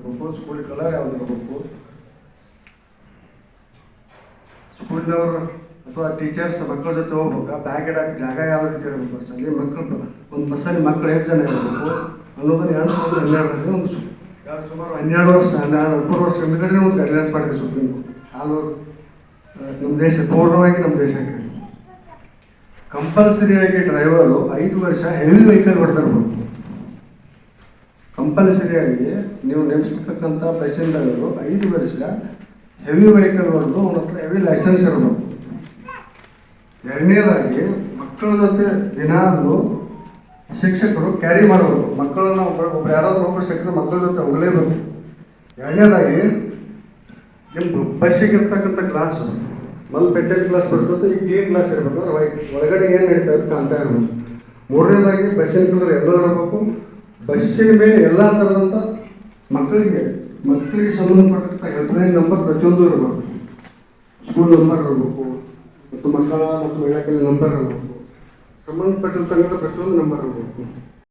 ಇರಬೇಕು school colour ಯಾವ್ದು ಇರಬೇಕು ಸ್ಕೂಲ್ನವರು ಅಥವಾ ಟೀಚರ್ಸ್ ಮಕ್ಕಳ ಜೊತೆ ಹೋಗ್ಬೇಕಾ ಬ್ಯಾಗ್ ಇಡೋಕೆ ಜಾಗ ಯಾವ ರೀತಿ ಇರಬೇಕು ಬಸ್ಸಲ್ಲಿ ಮಕ್ಕಳು ಒಂದು ಬಸ್ಸಲ್ಲಿ ಮಕ್ಕಳು ಎಷ್ಟು ಜನ ಇರಬೇಕು ಅನ್ನೋದನ್ನು ಎರಡು ಸಾವಿರದ ಹನ್ನೆರಡರಲ್ಲಿ ಒಂದು ಸು- ಎರಡು ಸುಮಾರು ಹನ್ನೆರಡು ವರ್ಷ ಹದಿಮೂರು ವರ್ಷ ಹಿಂದ್ಗಡೆ ಒಂದು ಗೈಡ್ಲೈನ್ಸ್ ಮಾಡಿದೆ ಸುಪ್ರೀಂ ಕೋರ್ಟ್ ಆಲ್ ನಮ್ಮ ದೇಶ ಪೂರ್ಣವಾಗಿ ನಮ್ಮ ದೇಶಕ್ಕೆ ಕಂಪಲ್ಸರಿಯಾಗಿ ಡ್ರೈವರು ಐದು ವರ್ಷ ಹೆವಿ ವೆಹಿಕಲ್ ಹೊಡೆದಿರ್ಬೇಕು ಕಂಪಲ್ಸರಿಯಾಗಿ ನೀವು ನೆನೆಸಿರ್ತಕ್ಕಂಥ ಪ್ಯಾಸೆಂಜರ್ಗಳು ಐದು ವರ್ಷ ಹೆವಿ ವೆಹಿಕಲ್ ಒಂದು ಅವನ ಹೆವಿ ಲೈಸೆನ್ಸ್ ಇರಬೇಕು ಎರಡನೇದಾಗಿ ಮಕ್ಕಳ ಜೊತೆ ದಿನಾಲು ಶಿಕ್ಷಕರು ಕ್ಯಾರಿ ಮಾಡಬೇಕು ಮಕ್ಕಳನ್ನು ಒಬ್ಬ ಒಬ್ಬ ಯಾರಾದರೂ ಒಬ್ಬರು ಶಿಕ್ಷಕರು ಮಕ್ಕಳ ಜೊತೆ ಹೋಗಲೇಬೇಕು. ಎರಡನೇದಾಗಿ ನಿಮ್ಮ ಬಸ್ಸಿಗೆ ಇರ್ತಕ್ಕಂಥ ಕ್ಲಾಸ್ ಮೊದಲು ಪೆಂಟೆಡ್ ಕ್ಲಾಸ್ ಬರ್ತದೆ ಈಗ ಕ್ಲೀನ್ ಕ್ಲಾಸ್ ಇರಬೇಕು. ಒಳಗಡೆ ಏನು ನಡೀತಾ ಇರುತ್ತೆ ಅಂತ ಇರಬೇಕು. ಮೂರನೇದಾಗಿ ಬಸ್ಸಿನ ಕಲರ್ ಎಲ್ಲೋ ಇರಬೇಕು. ಬಸ್ಸಿನ ಮೇಲೆ ಎಲ್ಲ ಥರದಂಥ ಮಕ್ಕಳಿಗೆ ಮಕ್ಕಳಿಗೆ ಸಂಬಂಧಪಟ್ಟಂಥ ಹೆಲ್ಪ್ಲೈನ್ ನಂಬರ್ ಪ್ರತಿಯೊಂದು ಇರಬೇಕು. ಸ್ಕೂಲ್ ನಂಬರ್ ಇರಬೇಕು, ಮತ್ತು ಮಕ್ಕಳ ಮತ್ತು ಇಲಾಖೆ ನಂಬರ್ ಇರಬೇಕು. ಸಂಬಂಧಪಟ್ಟಿರ್ತಕ್ಕಂಥ ಪ್ರತಿಯೊಂದು ನಂಬರ್ ಇರಬೇಕು.